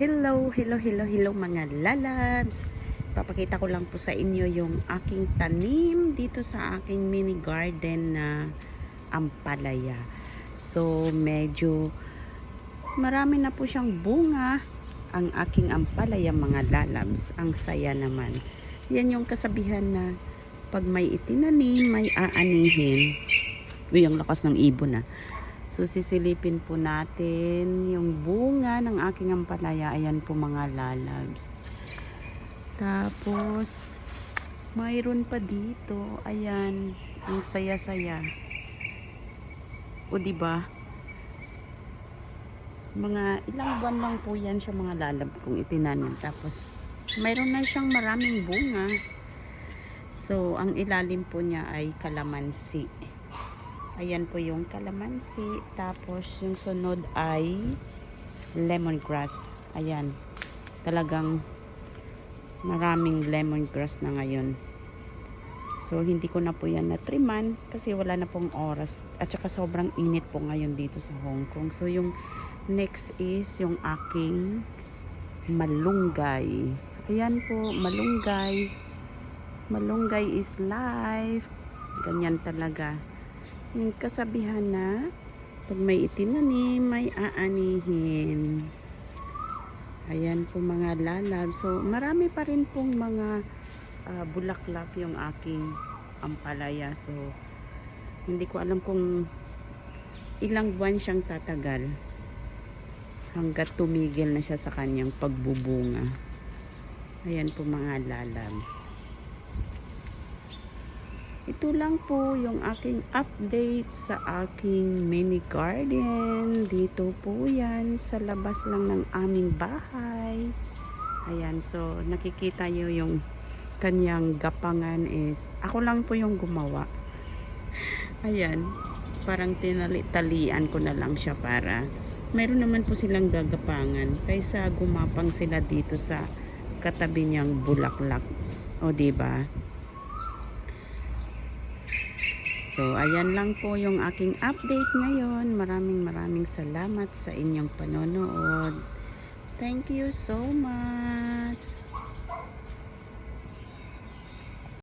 Hello, hello, hello, hello mga lalabs. Papakita ko lang po sa inyo yung aking tanim dito sa aking mini garden na ampalaya. So, medyo marami na po siyang bunga ang aking ampalaya mga lalabs. Ang saya naman. Yan yung kasabihan na pag may itinanim, may aanihin. Uy, ang lakas ng ibon na. So sisilipin po natin yung ng aking ampalaya. Ayan po mga lalabs. Tapos mayroon pa dito. Ayan, ang saya-saya. O di ba? Mga ilang buwan lang po yan siya mga lalab kung itinanim. Tapos mayroon na siyang maraming bunga. So ang ilalim po niya ay kalamansi. Ayan po yung kalamansi. Tapos yung sunod ay lemongrass. Ayan. Talagang maraming lemongrass na ngayon. So hindi ko na po yan natriman kasi wala na pong oras. At saka sobrang init po ngayon dito sa Hong Kong. So yung next is yung aking malunggay. Ayan po, malunggay. Malunggay is life. Ganyan talaga yung kasabihan na pag may itinanim, may aanihin. Ayan po mga lalab. So, marami pa rin pong mga ah, bulaklak yung aking ampalaya. So, hindi ko alam kung ilang buwan siyang tatagal hanggat tumigil na siya sa kanyang pagbubunga. Ayan po mga lalabs. Ito lang po yung aking update sa aking mini garden. Dito po yan sa labas lang ng aming bahay. Ayan, so nakikita nyo yung kanyang gapangan is, ako lang po yung gumawa. Ayan, parang tinali-talian ko na lang siya para meron naman po silang gagapangan kaysa gumapang sila dito sa katabi niyang bulaklak. O, ba? So, ayan lang po yung aking update ngayon. Maraming maraming salamat sa inyong panonood. Thank you so much.